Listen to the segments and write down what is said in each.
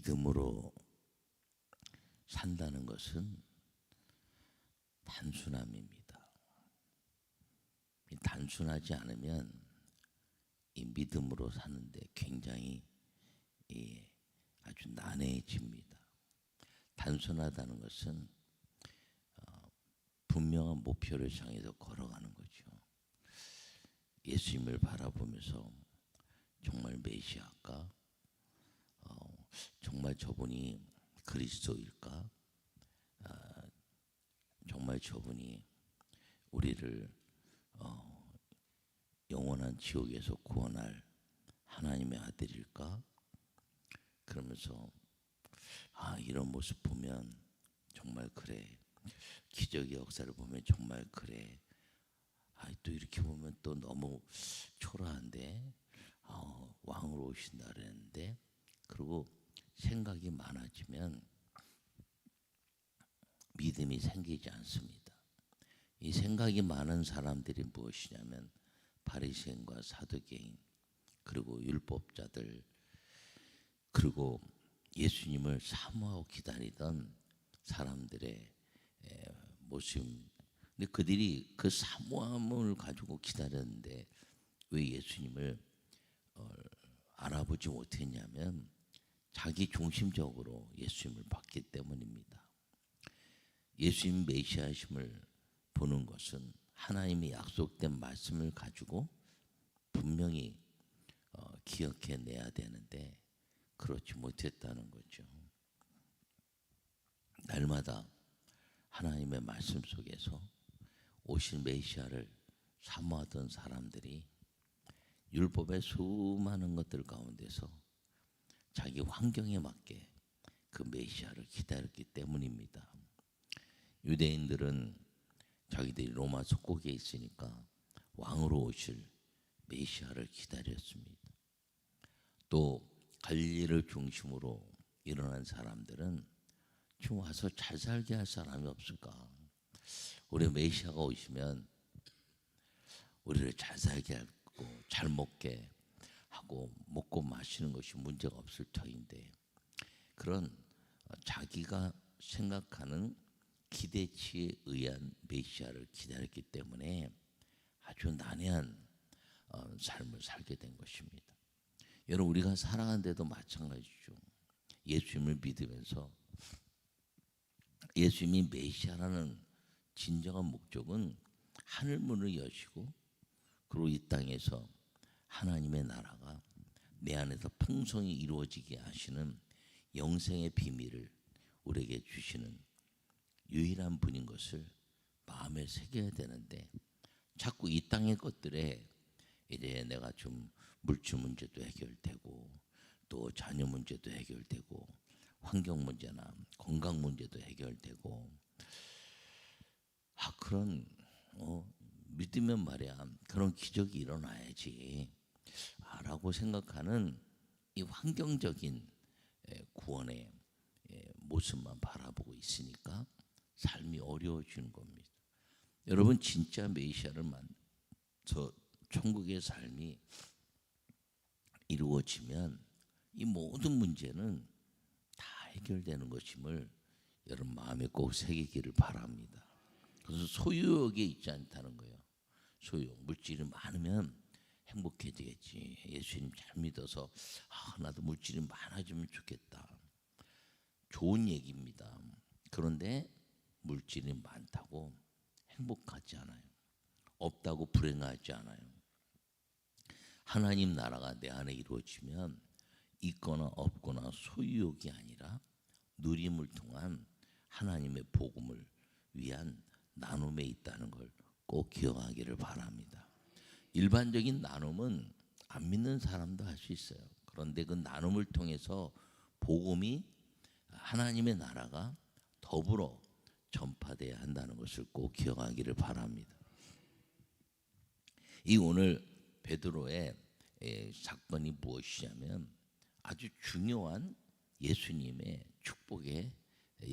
믿음으로 산다는 것은 단순함입니다. 이 단순하지 않으면 이 믿음으로 사는데 굉장히 이 아주 난해해집니다. 단순하다는 것은 어, 분명한 목표를 향해서 걸어가는 거죠. 예수님을 바라보면서 정말 메시아일까? 어, 정말 저분이 그리스도일까? 아, 정말 저분이 우리를 어, 영원한 지옥에서 구원할 하나님의 아들일까? 그러면서 아 이런 모습 보면 정말 그래 기적의 역사를 보면 정말 그래 아, 또 이렇게 보면 또 너무 초라한데 어, 왕으로 오신다 그랬는데 그리고 생각이 많아지면 믿음이 생기지 않습니다. 이 생각이 많은 사람들이 무엇이냐면 바리새인과 사두개인 그리고 율법자들 그리고 예수님을 사모하고 기다리던 사람들의 모습. 근데 그들이 그 사모함을 가지고 기다렸는데 왜 예수님을 어, 알아보지 못했냐면 자기 중심적으로 예수님을 봤기 때문입니다. 예수님 메시아심을 보는 것은 하나님의 약속된 말씀을 가지고 분명히 어, 기억해내야 되는데 그렇지 못했다는 거죠. 날마다 하나님의 말씀 속에서 오신 메시아를 사모하던 사람들이 율법의 수많은 것들 가운데서 자기 환경에 맞게 그 메시아를 기다렸기 때문입니다. 유대인들은 자기들이 로마 속국에 있으니까 왕으로 오실 메시아를 기다렸습니다. 또 갈릴리를 중심으로 일어난 사람들은 좀 와서 잘 살게 할 사람이 없을까? 우리 메시아가 오시면 우리를 잘 살게 하고 잘 먹게 하고 먹고 마시는 것이 문제가 없을 터인데 그런 자기가 생각하는 기대치에 의한 메시아를 기다렸기 때문에 아주 난해한 어, 삶을 살게 된 것입니다. 여러분 우리가 살아가는데도 마찬가지죠. 예수님을 믿으면서 예수님이 메시아라는 진정한 목적은 하늘 문을 여시고 그리고 이 땅에서 하나님의 나라가 내 안에서 풍성히 이루어지게 하시는 영생의 비밀을 우리에게 주시는 유일한 분인 것을 마음에 새겨야 되는데 자꾸 이 땅의 것들에 이제 내가 좀 물질 문제도 해결되고 또 자녀 문제도 해결되고 환경 문제나 건강 문제도 해결되고 아 그런 어, 믿으면 말이야. 그런 기적이 일어나야지 라고 생각하는 이 환경적인 구원의 모습만 바라보고 있으니까 삶이 어려워지는 겁니다. 여러분 진짜 메시아를 만저 천국의 삶이 이루어지면 이 모든 문제는 다 해결되는 것임을 여러분 마음에 꼭 새기기를 바랍니다. 그래서 소유욕에 있지 않다는 거예요. 소유 물질이 많으면 행복해지겠지. 예수님 잘 믿어서 아, 나도 물질이 많아지면 좋겠다. 좋은 얘기입니다. 그런데 물질이 많다고 행복하지 않아요. 없다고 불행하지 않아요. 하나님 나라가 내 안에 이루어지면 있거나 없거나 소유욕이 아니라 누림을 통한 하나님의 복음을 위한 나눔에 있다는 걸 꼭 기억하기를 바랍니다. 일반적인 나눔은 안 믿는 사람도 할 수 있어요. 그런데 그 나눔을 통해서 복음이 하나님의 나라가 더불어 전파돼야 한다는 것을 꼭 기억하기를 바랍니다. 이 오늘 베드로의 사건이 무엇이냐면 아주 중요한 예수님의 축복의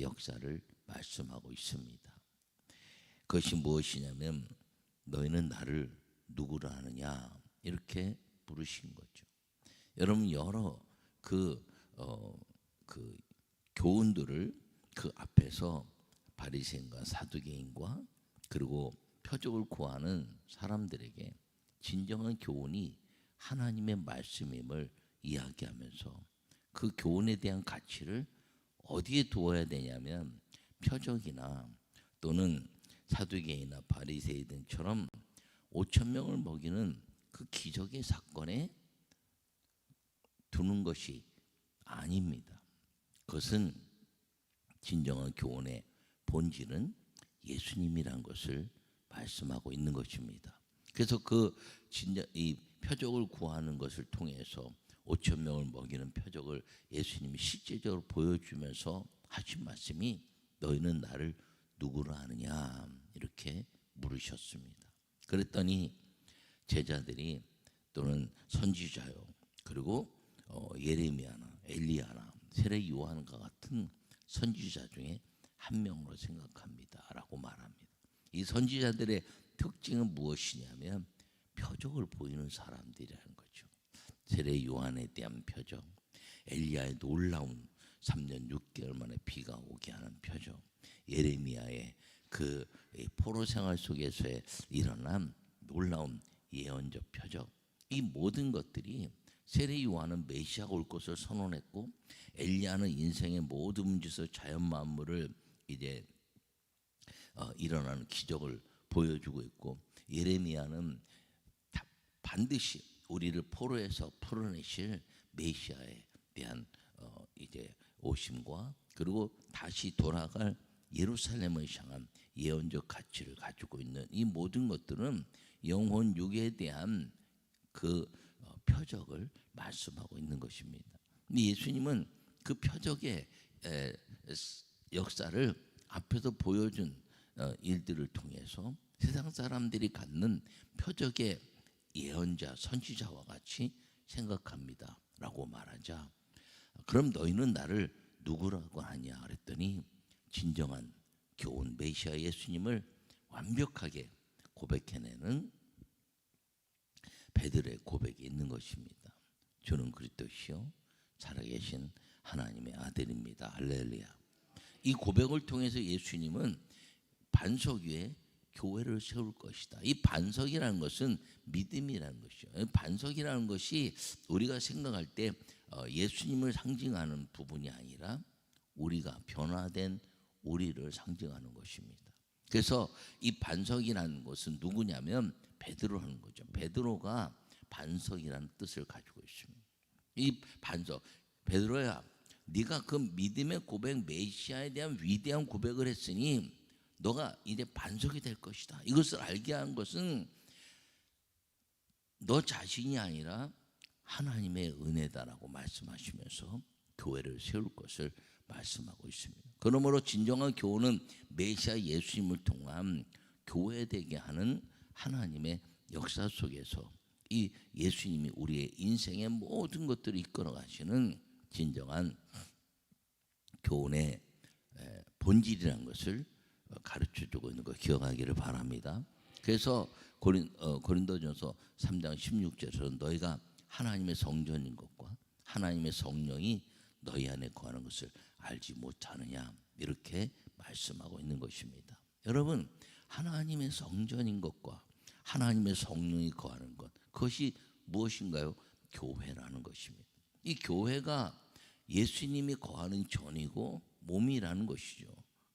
역사를 말씀하고 있습니다. 그것이 무엇이냐면 너희는 나를 누구라 하느냐 이렇게 부르신 거죠. 여러분 여러 그, 어, 그그 교훈들을 그 앞에서 바리새인과 사두개인과 그리고 표적을 구하는 사람들에게 진정한 교훈이 하나님의 말씀임을 이야기하면서 그 교훈에 대한 가치를 어디에 두어야 되냐면 표적이나 또는 사두개인이나 바리새인처럼 5천 명을 먹이는 그 기적의 사건에 두는 것이 아닙니다. 그것은 진정한 교훈의 본질은 예수님이란 것을 말씀하고 있는 것입니다. 그래서 그 진짜 이 표적을 구하는 것을 통해서 5천 명을 먹이는 표적을 예수님이 실제적으로 보여주면서 하신 말씀이 너희는 나를 누구로 아느냐 이렇게 물으셨습니다. 그랬더니 제자들이 또는 선지자요 그리고 어, 예레미야나 엘리야나 세례 요한과 같은 선지자 중에 한 명으로 생각합니다라고 말합니다. 이 선지자들의 특징은 무엇이냐면 표적을 보이는 사람들이라는 거죠. 세례 요한에 대한 표적, 엘리야의 놀라운 3년 6개월 만에 비가 오게 하는 표적, 예레미야의 그 포로 생활 속에서의 일어난 놀라운 예언적 표적, 이 모든 것들이 세례 요한은 메시아가 올 것을 선언했고 엘리야는 인생의 모든 문제에서 자연 만물을 이제 어, 일어나는 기적을 보여주고 있고 예레미야는 다 반드시 우리를 포로에서 풀어내실 메시아에 대한 어, 이제 오심과 그리고 다시 돌아갈 예루살렘을 향한 예언적 가치를 가지고 있는 이 모든 것들은 영혼 육에 대한 그 어, 표적을 말씀하고 있는 것입니다. 예수님은 그 표적의 역사를 앞에서 보여준 어, 일들을 통해서 세상 사람들이 갖는 표적의 예언자, 선지자와 같이 생각합니다 라고 말하자 그럼 너희는 나를 누구라고 하냐 그랬더니 진정한 교훈 메시아 예수님을 완벽하게 고백해내는 베드로의 고백이 있는 것입니다. 저는 그리스도시요 살아계신 하나님의 아들입니다. 할렐루야. 이 고백을 통해서 예수님은 반석 위에 교회를 세울 것이다. 이 반석이라는 것은 믿음이라는 것이죠. 이 반석이라는 것이 우리가 생각할 때 어, 예수님을 상징하는 부분이 아니라 우리가 변화된 우리를 상징하는 것입니다. 그래서 이 반석이라는 것은 누구냐면 베드로라는 거죠. 베드로가 반석이라는 뜻을 가지고 있습니다. 이 반석 베드로야 네가 그 믿음의 고백 메시아에 대한 위대한 고백을 했으니 너가 이제 반석이 될 것이다. 이것을 알게 한 것은 너 자신이 아니라 하나님의 은혜다라고 말씀하시면서 교회를 세울 것을 말씀하고 있습니다. 그러므로 진정한 교훈은 메시아 예수님을 통한 교회되게 하는 하나님의 역사 속에서 이 예수님이 우리의 인생의 모든 것들을 이끌어 가시는 진정한 교훈의 에, 본질이라는 것을 어, 가르쳐 주고 있는 거 기억하기를 바랍니다. 그래서 고린 어, 고린도전서 3장 16절에서 너희가 하나님의 성전인 것과 하나님의 성령이 너희 안에 거하는 것을 알지 못하느냐 이렇게 말씀하고 있는 것입니다. 여러분 하나님의 성전인 것과 하나님의 성령이 거하는 것 그것이 무엇인가요? 교회라는 것입니다. 이 교회가 예수님이 거하는 전이고 몸이라는 것이죠.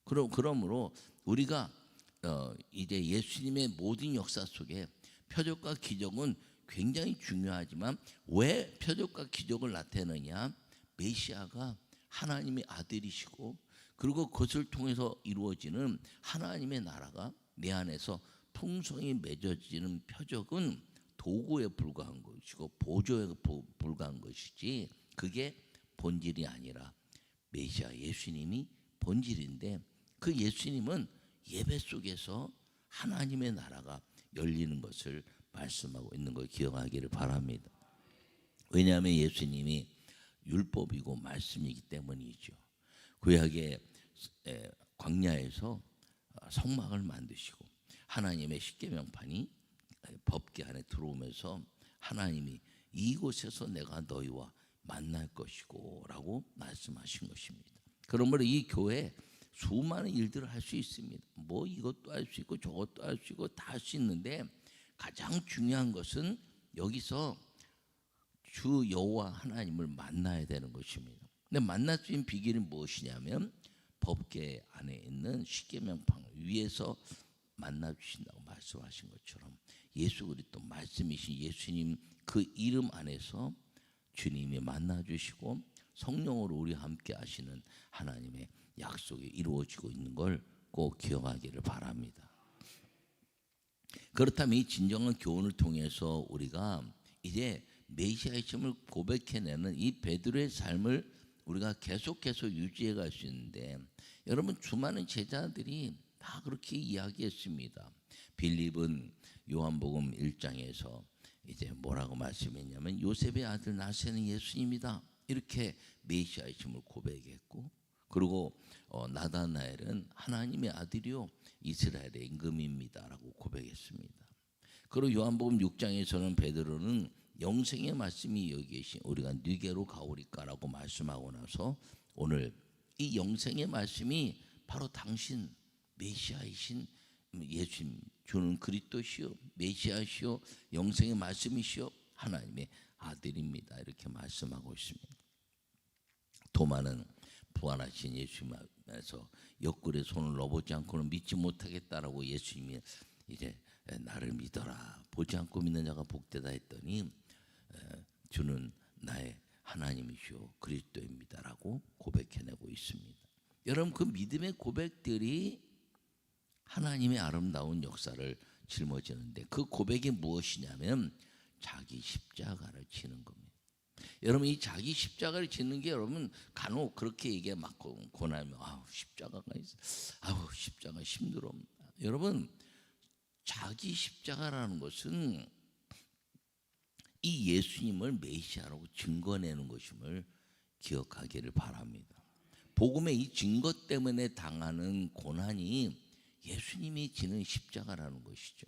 그럼 그러므로 우리가 어, 이제 예수님의 모든 역사 속에 표적과 기적은 굉장히 중요하지만 왜 표적과 기적을 나타내느냐? 메시아가 하나님의 아들이시고 그리고 그것을 통해서 이루어지는 하나님의 나라가 내 안에서 풍성히 맺어지는 표적은 도구에 불과한 것이고 보조에 부- 불과한 것이지 그게 본질이 아니라 메시아 예수님이 본질인데 그 예수님은 예배 속에서 하나님의 나라가 열리는 것을 말씀하고 있는 걸 기억하기를 바랍니다. 왜냐하면 예수님이 율법이고 말씀이기 때문이죠. 구약의 에, 광야에서 어, 성막을 만드시고 하나님의 십계명판이 법계 안에 들어오면서 하나님이 이곳에서 내가 너희와 만날 것이고라고 말씀하신 것입니다. 그러므로 이 교회 수많은 일들을 할 수 있습니다. 뭐 이것도 할 수 있고 저것도 할 수 있고 다 할 수 있는데 가장 중요한 것은 여기서 주 여호와 하나님을 만나야 되는 것입니다. 근데 만날 수 있는 비결이 무엇이냐면 법계 안에 있는 십계명판 위에서 만나 주신다고 말씀하신 것처럼 예수 그리스도 말씀이신 예수님 그 이름 안에서 주님이 만나 주시고 성령으로 우리 함께 하시는 하나님의 약속이 이루어지고 있는 걸 꼭 기억하기를 바랍니다. 그렇다면 이 진정한 교훈을 통해서 우리가 이제 메시아의 점을 고백해내는 이 베드로의 삶을 우리가 계속해서 유지해 갈 수 있는데 여러분 수많은 제자들이 다 그렇게 이야기했습니다. 빌립은 요한복음 1장에서 이제 뭐라고 말씀했냐면 요셉의 아들 나세는 예수님이다. 이렇게 메시아의 점을 고백했고 그리고 어, 나다나엘은 하나님의 아들이요 이스라엘의 임금입니다라고 고백했습니다. 그리고 요한복음 6장에서는 베드로는 영생의 말씀이 여기 계신 우리가 네게로 가오리까라고 말씀하고 나서 오늘 이 영생의 말씀이 바로 당신 메시아이신 예수님 주는 그리스도시요 메시아시요 영생의 말씀이시요 하나님의 아들입니다 이렇게 말씀하고 있습니다. 도마는 부활하신 예수님에서 옆구리에 손을 넣어보지 않고는 믿지 못하겠다라고 예수님이 이제 나를 믿어라 보지 않고 믿는 자가 복되다 했더니 주는 나의 하나님이시오 그리스도입니다라고 고백해내고 있습니다. 여러분 그 믿음의 고백들이 하나님의 아름다운 역사를 짊어지는데 그 고백이 무엇이냐면 자기 십자가를 지는 겁니다. 여러분 이 자기 십자가를 짓는 게 여러분 간혹 그렇게 얘기 막 고나면 아우 십자가가 있어 아우 십자가 힘들어 여러분 자기 십자가라는 것은 이 예수님을 메시아라고 증거내는 것임을 기억하기를 바랍니다. 복음의 이 증거 때문에 당하는 고난이 예수님이 지는 십자가라는 것이죠.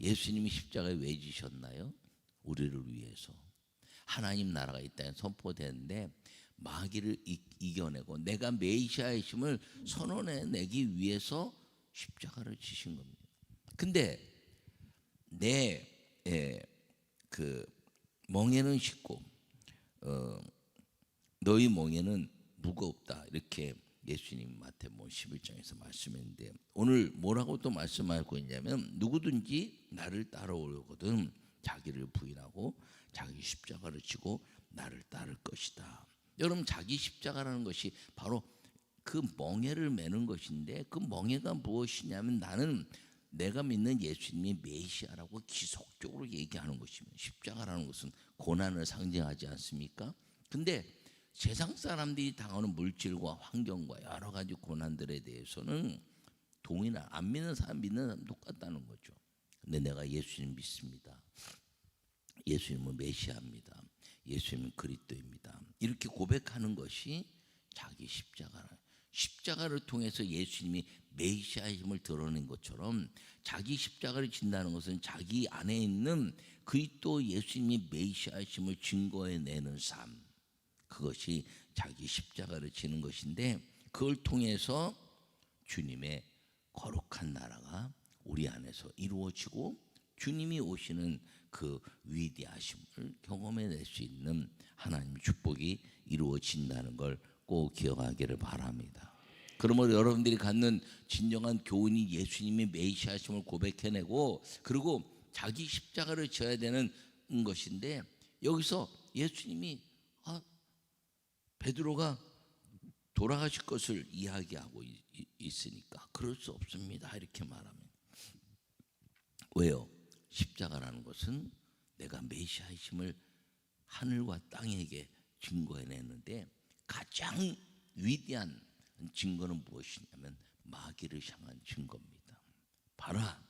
예수님이 십자가에 왜 지셨나요? 우리를 위해서. 하나님 나라가 이 땅에 선포되는데 마귀를 이, 겨내고 내가 메시아이심을 선언해 내기 위해서 십자가를 지신 겁니다. 근데 내 예, 그 멍에는 쉽고 어, 너희 멍에는 무겁다 이렇게 예수님 마태복음 11장에서 말씀했는데 오늘 뭐라고 또 말씀하고 있냐면 누구든지 나를 따라오려거든 자기를 부인하고 자기 십자가를 지고 나를 따를 것이다. 여러분 자기 십자가라는 것이 바로 그 멍에를 매는 것인데 그 멍에가 무엇이냐면 나는 내가 믿는 예수님이 메시아라고 기속적으로 얘기하는 것입니다. 십자가라는 것은 고난을 상징하지 않습니까? 근데 세상 사람들이 당하는 물질과 환경과 여러 가지 고난들에 대해서는 동의나 안 믿는 사람 믿는 사람 똑같다는 거죠. 근데 내가 예수님 믿습니다. 예수님은 메시아입니다. 예수님은 그리스도입니다. 이렇게 고백하는 것이 자기 십자가라. 십자가를 통해서 예수님이 메시아임을 드러낸 것처럼 자기 십자가를 진다는 것은 자기 안에 있는 그리스도 예수님이 메시아임을 증거해내는 삶. 그것이 자기 십자가를 지는 것인데 그걸 통해서 주님의 거룩한 나라가 우리 안에서 이루어지고 주님이 오시는 그 위대하심을 경험해낼 수 있는 하나님 축복이 이루어진다는 걸 꼭 기억하기를 바랍니다. 그러므로 여러분들이 갖는 진정한 교훈이 예수님의 메시아심을 고백해내고 그리고 자기 십자가를 져야 되는 것인데 여기서 예수님이 아, 베드로가 돌아가실 것을 이야기하고 있으니까 그럴 수 없습니다. 이렇게 말하면 왜요? 십자가라는 것은 내가 메시아이심을 하늘과 땅에게 증거해냈는데 가장 위대한 증거는 무엇이냐면 마귀를 향한 증거입니다. 봐라,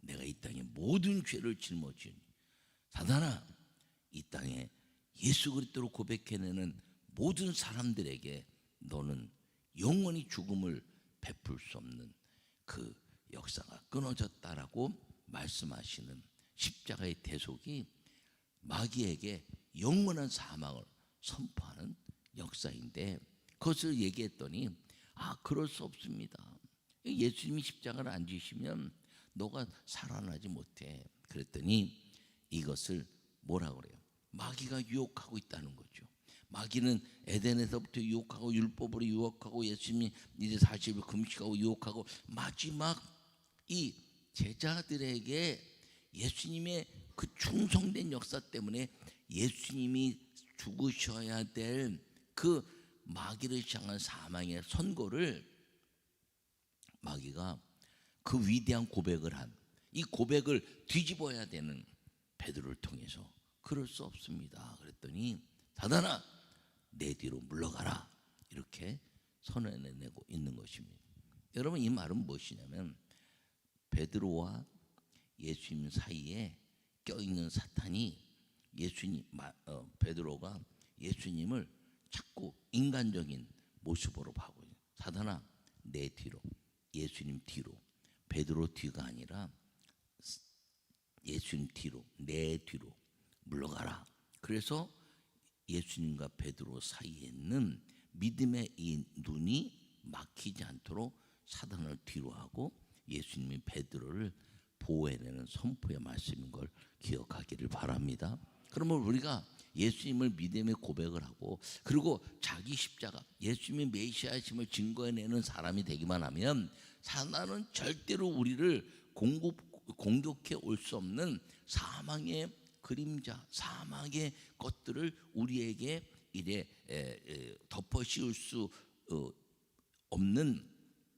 내가 이 땅에 모든 죄를 짊어진 사단아, 이 땅에 예수 그리스도로 고백해내는 모든 사람들에게 너는 영원히 죽음을 베풀 수 없는 그 역사가 끊어졌다라고 말씀하시는 십자가의 대속이 마귀에게 영원한 사망을 선포하는 역사인데 그것을 얘기했더니 아 그럴 수 없습니다. 예수님이 십자가를 안 지시면 너가 살아나지 못해. 그랬더니 이것을 뭐라 그래요? 마귀가 유혹하고 있다는 거죠. 마귀는 에덴에서부터 유혹하고 율법으로 유혹하고 예수님이 이제 40일 금식하고 유혹하고 마지막 이 제자들에게 예수님의 그 충성된 역사 때문에 예수님이 죽으셔야 될 그 마귀를 향한 사망의 선고를 마귀가 그 위대한 고백을 한 이 고백을 뒤집어야 되는 베드로를 통해서 그럴 수 없습니다. 그랬더니 사단아 내 뒤로 물러가라 이렇게 선언해 내고 있는 것입니다. 여러분 이 말은 무엇이냐면 베드로와 예수님 사이에 껴 있는 사탄이 예수님 마- 어, 베드로가 예수님을 자꾸 인간적인 모습으로 하고 사단아 내 뒤로 예수님 뒤로 베드로 뒤가 아니라 예수님 뒤로 내 뒤로 물러가라. 그래서 예수님과 베드로 사이에 있는 믿음의 이 눈이 막히지 않도록 사단을 뒤로 하고 예수님이 베드로를 보호해내는 선포의 말씀인 걸 기억하기를 바랍니다. 그러면 우리가 예수님을 믿음의 고백을 하고 그리고 자기 십자가 예수님의 메시아심을 증거해내는 사람이 되기만 하면 사단은 절대로 우리를 공급, 공격해 올 수 없는 사망의 그림자, 사망의 것들을 우리에게 이래 덮어 씌울 수 어, 없는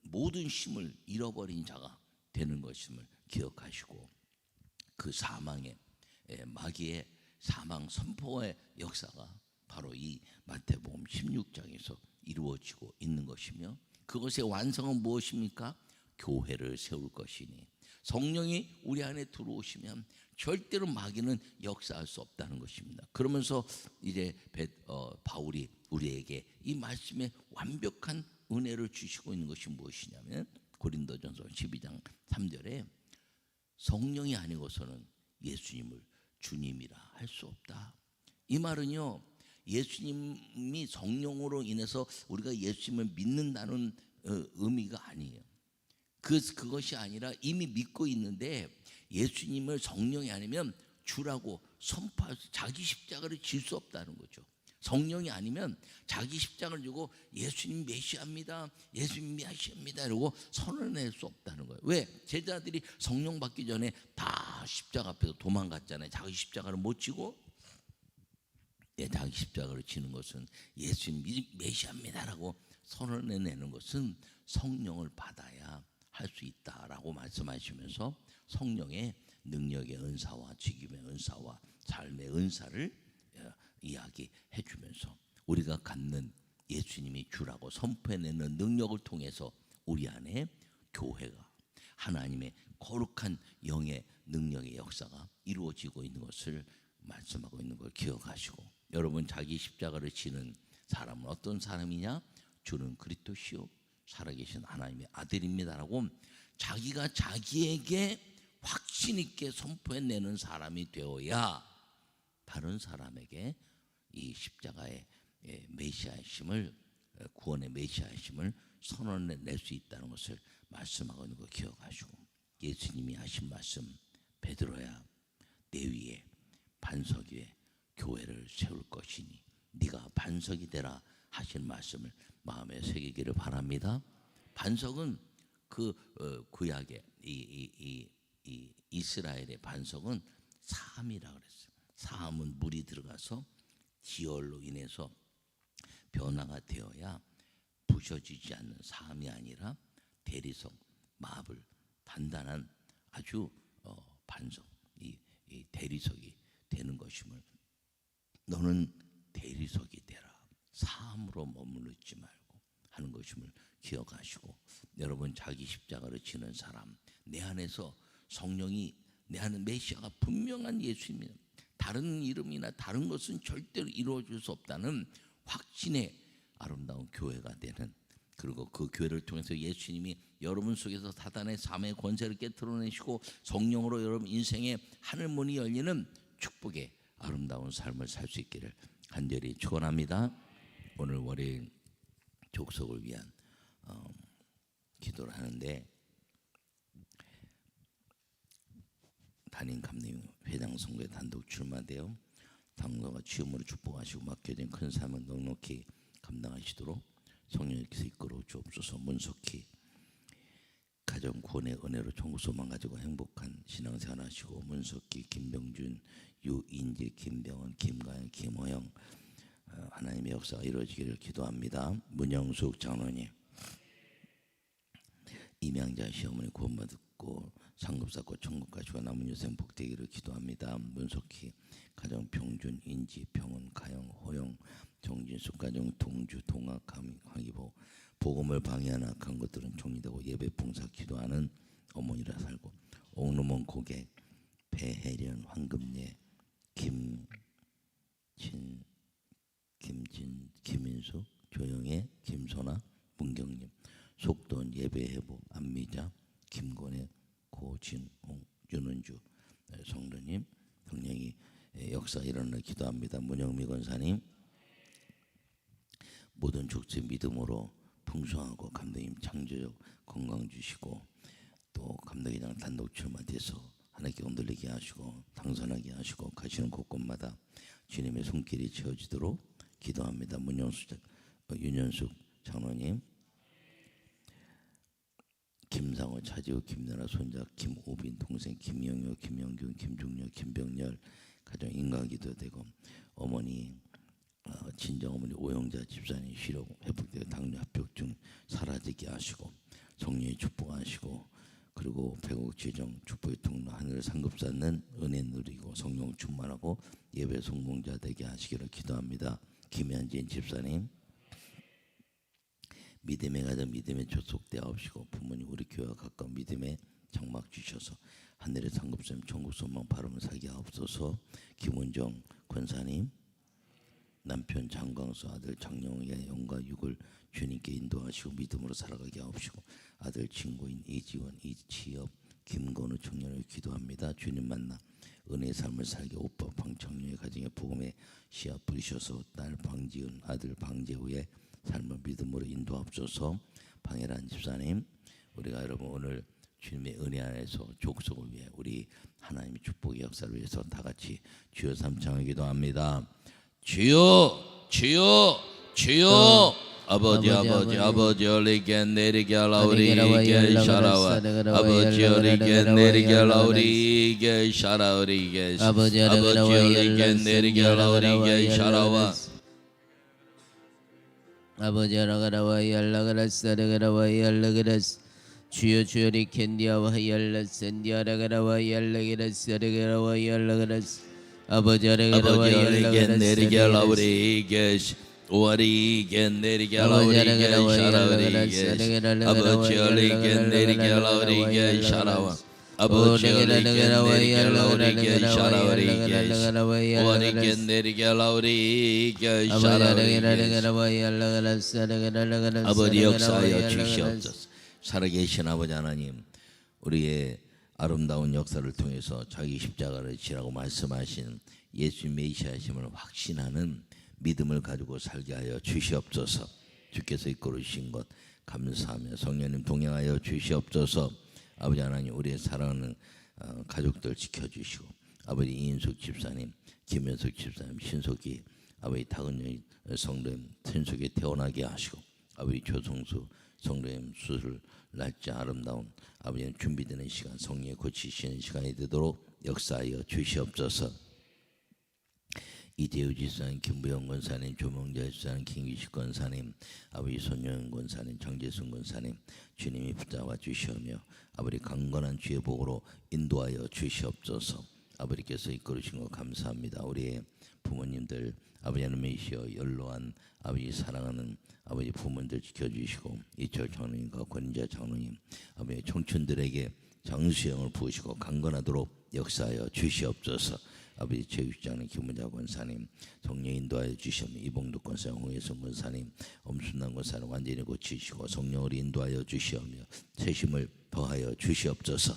모든 힘을 잃어버린 자가 되는 것임을 기억하시고 그 사망의 에, 마귀의 사망 선포의 역사가 바로 이 마태복음 16장에서 이루어지고 있는 것이며 그것의 완성은 무엇입니까? 교회를 세울 것이니 성령이 우리 안에 들어오시면 절대로 마귀는 역사할 수 없다는 것입니다. 그러면서 이제 베- 어, 바울이 우리에게 이 말씀에 완벽한 은혜를 주시고 있는 것이 무엇이냐면 고린도전서 12장 3절에 성령이 아니고서는 예수님을 주님이라 할 수 없다. 이 말은요. 예수님이 성령으로 인해서 우리가 예수님을 믿는다는 어, 의미가 아니에요. 그 그것이 아니라 이미 믿고 있는데 예수님을 성령이 아니면 주라고 선포할 수 자기 십자가를 질 수 없다는 거죠. 성령이 아니면 자기 십자가를 주고 예수님 메시아입니다. 예수님 메시아입니다. 이러고 선언할 수 없다는 거예요. 왜? 제자들이 성령 받기 전에 다 십자가 앞에서 도망갔잖아요. 자기 십자가를 못 지고 내 자기 십자가를 지는 것은 예수님 메시아입니다라고 선언해내는 것은 성령을 받아야 할 수 있다라고 말씀하시면서 성령의 능력의 은사와 직임의 은사와 삶의 은사를 어, 이야기해 주면서 우리가 갖는 예수님이 주라고 선포해내는 능력을 통해서 우리 안에 교회가 하나님의 거룩한 영의 능력의 역사가 이루어지고 있는 것을 말씀하고 있는 걸 기억하시고 여러분 자기 십자가를 지는 사람은 어떤 사람이냐? 주는 그리스도시요 살아계신 하나님의 아들입니다라고 자기가 자기에게 확신 있게 선포해내는 사람이 되어야 다른 사람에게 이 십자가의 예, 메시아심을 어, 구원의 메시아심을 선언해 낼 수 있다는 것을 말씀하고 있는 거 기억하시고 예수님이 하신 말씀 베드로야 내 위에 반석 위에 교회를 세울 것이니 네가 반석이 되라 하신 말씀을 마음에 새기기를 바랍니다. 반석은 그 어, 구약의 이, 이, 이, 이 이스라엘의 반석은 사함이라 그랬어요. 사함은 물이 들어가서 기열로 인해서 변화가 되어야 부셔지지 않는 사함이 아니라 대리석 마블 단단한 아주 어, 반석 이, 이 대리석이 되는 것임을 너는 대리석이 되라 사함으로 머무르지 말고 하는 것임을 기억하시고 여러분 자기 십자가를 지는 사람 내 안에서 성령이 내 안에 메시아가 분명한 예수입니다. 다른 이름이나 다른 것은 절대로 이루어질 수 없다는 확신의 아름다운 교회가 되는 그리고 그 교회를 통해서 예수님이 여러분 속에서 사단의 삶의 권세를 깨뜨려내시고 성령으로 여러분 인생의 하늘 문이 열리는 축복의 아름다운 삶을 살 수 있기를 간절히 축원합니다. 오늘 월요일 족속을 위한 어, 기도를 하는데 담임 감독님 회장 선거에 단독 출마되어 당도가 취업으로 축복하시고 맡겨진 큰 사명 넉넉히 감당하시도록 성령님께서 이끌어 주옵소서 문석희 가정 구원의 은혜로 천국 소망 가지고 행복한 신앙생활 하시고 문석기, 김병준, 유인재, 김병원, 김가연, 김호영 어, 하나님의 역사가 이루어지기를 기도합니다. 문영숙 장로님 임양자 시어머니 구원받고 상급사고 천국 가시고 남은 유생 복되기를 기도합니다. 문석희 가정 평준, 인지, 평원, 가영, 호영, 정진숙 가정 동주, 동학, 감, 황희보 복음을 방해하는 악한 것들은 종이되고 예배 봉사 기도하는 어머니라 살고 옥루먼 고객 배혜련 황금예 김진 김진 김인수 조영애 김소나 문경님 속돈 예배해보 안미자 김권혜 고진홍 윤은주 네, 성도님 성령이 예, 역사 일어나 기도합니다 문영미 권사님 모든 족제 믿음으로 풍성하고 감독님 창조적 건강 주시고 또 감독이랑 단독 출마돼서 하나님께 흔들리게 하시고 당선하게 하시고 가시는 곳곳마다 주님의 손길이 채워지도록 기도합니다. 문영수 장- 어, 윤현숙 장로님 김상호 차지호 김나라 손자 김오빈 동생 김영효 김영균 김중렬 김병렬 가정 인가기도 되고 어머니 어, 친정 어머니 오영자 집사님 시력 회복되고 당뇨 합병증 사라지게 하시고 성령의 축복하시고 그리고 배국 재정 축복의 통로 하늘 상급 쌓는 은혜 누리고 성령 충만하고 예배 성공자 되게 하시기를 기도합니다. 김현진 집사님 믿음에 가자 믿음에 조속되옵시고 부모님 우리 교회와 가까운 믿음에 장막 주셔서 하늘의 상급선 천국 소망 바람을 사게 하옵소서. 김은정 권사님 남편 장광수 아들 장영우의 영과 육을 주님께 인도하시고 믿음으로 살아가게 하옵시고 아들 친구인 이지원 이치엽 김건우 청년을 기도합니다. 주님 만나 은혜의 삶을 살게 오빠 방청녀의 가정에 복음의 씨앗 뿌리셔서 딸 방지은 아들 방재우의 삶을 믿음으로 인도하옵소서. 방해란 집사님 우리가 여러분 오늘 주님의 은혜 안에서 족속을 위해 우리 하나님의 축복의 역사를 위해서 다 같이 주여 삼창을 기도합니다. 주여 주여 주여. 아버지 아버지 아버지 어리게 내리게 아버지 어리게 내리게 라우리게 샤라와 아버지 어리게 내리게 오리게 내리게 라우리게 샤라 우리게 아버지 어리게 내리게 라우리게 샤라와 아버지 어리게 내리게 라우 아버지 주시옵소서 살아계신 아버지 하나님 우리의 아름다운 역사를 통해서 자기 십자가를 지라고 말씀하신 예수 메시아심을 확신하는 믿음을 가지고 살게 하여 주시옵소서 주께서 이끌어 주신 것 감사하며 성령님 동행하여 주시옵소서 아버지 하나님 우리의 사랑하는 어, 가족들 지켜주시고 아버지 이인숙 집사님 김현숙 집사님 신속이 아버지 다은여 성도님 천속에 태어나게 하시고 아버지 조성수 성도님 수술 날짜 아름다운 아버지는 준비되는 시간 성령에 고치시는 시간이 되도록 역사하여 주시옵소서 이대우 지사님, 김부영 권사님, 조명자 지사님, 김기식 권사님, 아버지 손영 권사님, 정재순 권사님, 주님이 붙잡아 주시오며 아버지 강건한 주의 복으로 인도하여 주시옵소서. 아버지께서 이끌으신 것 감사합니다. 우리의 부모님들, 아버지 하나님이시여 연로한 아버지 사랑하는 아버지 부모님들 지켜주시고 이철 장로님과 권인자 장로님, 아버지 청춘들에게 장수영을 부으시고 강건하도록 역사하여 주시옵소서. 아버지 체육장님 김문자 권사님 성령 인도하여 주시며 이봉도 권사님 홍혜성 권사님 엄순남 권사님 완전히 고치시고 성령을 인도하여 주시오며 세심을 더하여 주시옵소서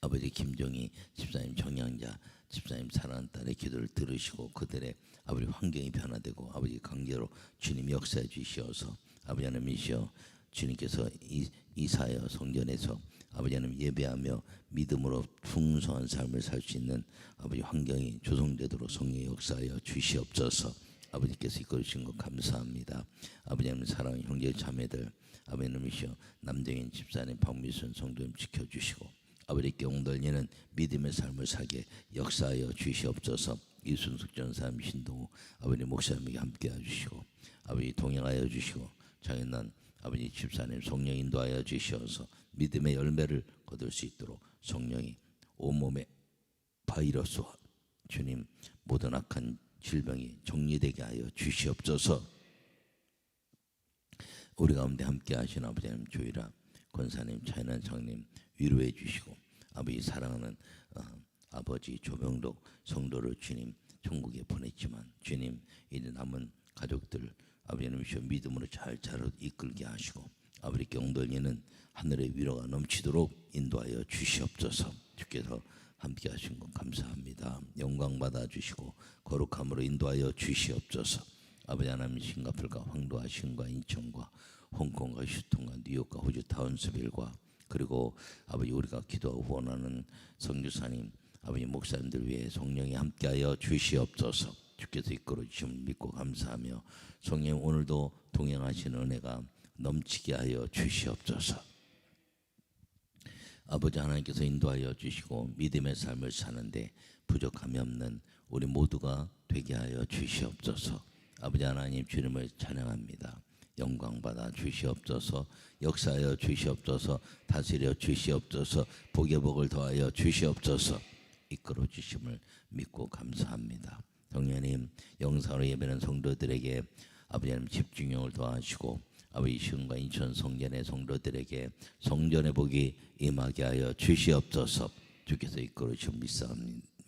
아버지 김종희 집사님 정양자 집사님 사랑하는 딸의 기도를 들으시고 그들의 아버지 환경이 변화되고 아버지 관계로 주님 역사해 주시어서 아버지 하나님이시여 주님께서 이, 이사여 성전에서 아버지 하나님 예배하며 믿음으로 풍성한 삶을 살 수 있는 아버지 환경이 조성되도록 성령 역사하여 주시옵소서. 아버지께서 이끌으신 것 감사합니다. 아버지 하나님 사랑하는 형제 자매들 아버지 하나님이시여 남정인 집사님 박미순 성도님 지켜주시고 아버지께 옹돌리는 믿음의 삶을 살게 역사하여 주시옵소서. 이순숙 전사님 신동우 아버지 목사님에게 함께 해 주시고 아버지 동행하여 주시고 장인난 아버지 집사님 성령 인도하여 주시어서 믿음의 열매를 거둘 수 있도록 성령이 온몸에 바이러스와 주님 모든 악한 질병이 정리되게 하여 주시옵소서. 우리 가운데 함께 하신 아버지 하나님 조이라 권사님 차이난 장님 위로해 주시고 아버지 사랑하는 어, 아버지 조병덕 성도를 주님 천국에 보냈지만 주님 이제 남은 가족들 아버지 하나님이시여 믿음으로 잘 자로 이끌게 하시고 아버지께 엉덩이는 하늘의 위로가 넘치도록 인도하여 주시옵소서. 주께서 함께 하신 것 감사합니다. 영광 받아 주시고 거룩함으로 인도하여 주시옵소서. 아버지 하나님 싱가폴과 황도와 신과 인천과 홍콩과 휴통과 뉴욕과 호주 타운스빌과 그리고 아버지 우리가 기도하고 후원하는 성교사님 아버지 목사님들 위해 성령이 함께하여 주시옵소서 주께서 이끌어 주심을 믿고 감사하며 성령 오늘도 동행하시는 은혜가 넘치게 하여 주시옵소서 아버지 하나님께서 인도하여 주시고 믿음의 삶을 사는데 부족함이 없는 우리 모두가 되게 하여 주시옵소서. 아버지 하나님 주님을 찬양합니다. 영광 받아 주시옵소서. 역사하여 주시옵소서. 다스려 주시옵소서. 복의 복을 더하여 주시옵소서. 이끌어 주심을 믿고 감사합니다. 성령님 영상으로 예배는 성도들에게 아버지 하나님 집중력을 더하시고 아버지 시흥과 인천 성전의 성도들에게 성전의 복이 임하게 하여 주시옵소서. 주께서 이끌어 주신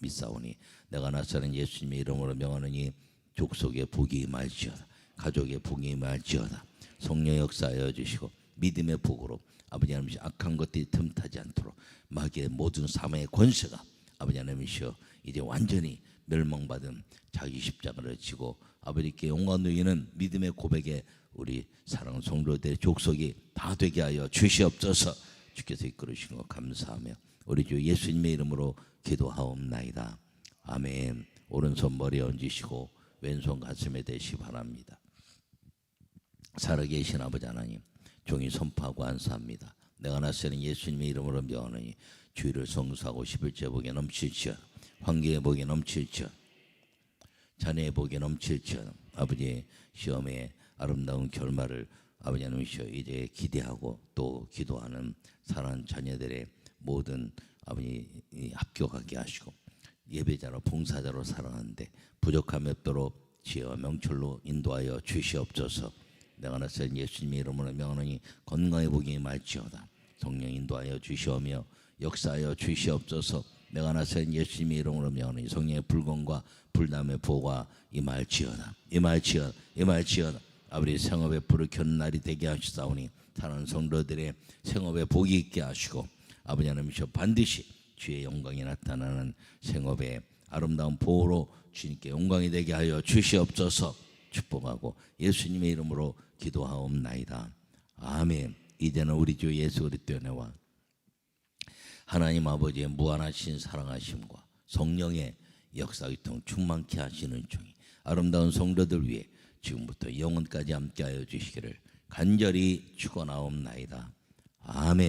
믿사오니, 내가 나사는 예수님의 이름으로 명하느니 족속의 복이 임할지어다. 가족의 복이 임할지어다. 성령 역사하여 주시고 믿음의 복으로 아버지 하나님 악한 것들이 틈타지 않도록 마귀의 모든 사망의 권세가 아버지 하나님이시여 이제 완전히 멸망받은 자기 십자가를 지고 아버지께 영광 누이는 믿음의 고백에 우리 사랑하는 성도들의 족속이 다 되게 하여 주시옵소서. 주께서 이끌으신 것 감사하며 우리 주 예수님의 이름으로 기도하옵나이다. 아멘. 오른손 머리에 얹으시고 왼손 가슴에 대시 바랍니다. 살아계신 아버지 하나님 종이 선포하고 안수합니다. 내가 나서는 예수님의 이름으로 명하노니 주의를 성수하고 십일째 복에 넘칠지어 황계의 복에 넘칠지어 자네의 복에 넘칠지어 아버지의 시험에 아름다운 결말을 아버지 하나님이시여 이제 기대하고 또 기도하는 사랑하는 자녀들의 모든 아버지 이 합격하게 하시고 예배자로 봉사자로 살아가는데 부족함이 없도록 지혜와 명철로 인도하여 주시옵소서. 내가 나선 예수님의 이름으로 명하노니 건강의 복이 말지어다. 성령 인도하여 주시오며 역사하여 주시옵소서. 내가 나선 예수님의 이름으로 명하노니 성령의 불건과 불담의 보가 임할지어다 임할지어다 임할지어다 아버지 생업에 불을 켜는 날이 되게 하시사오니 사는 성도들의 생업에 복이 있게 하시고 아버지 하나님이셔 반드시 주의 영광이 나타나는 생업에 아름다운 보호로 주님께 영광이 되게 하여 주시옵소서. 축복하고 예수님의 이름으로 기도하옵나이다. 아멘. 이제는 우리 주 예수 그리스도의 은혜와 하나님 아버지의 무한하신 사랑하심과 성령의 역사기통 충만케 하시는 중이 아름다운 성도들 위해 지금부터 영원까지 함께하여 주시기를 간절히 축원하옵나이다. 아멘.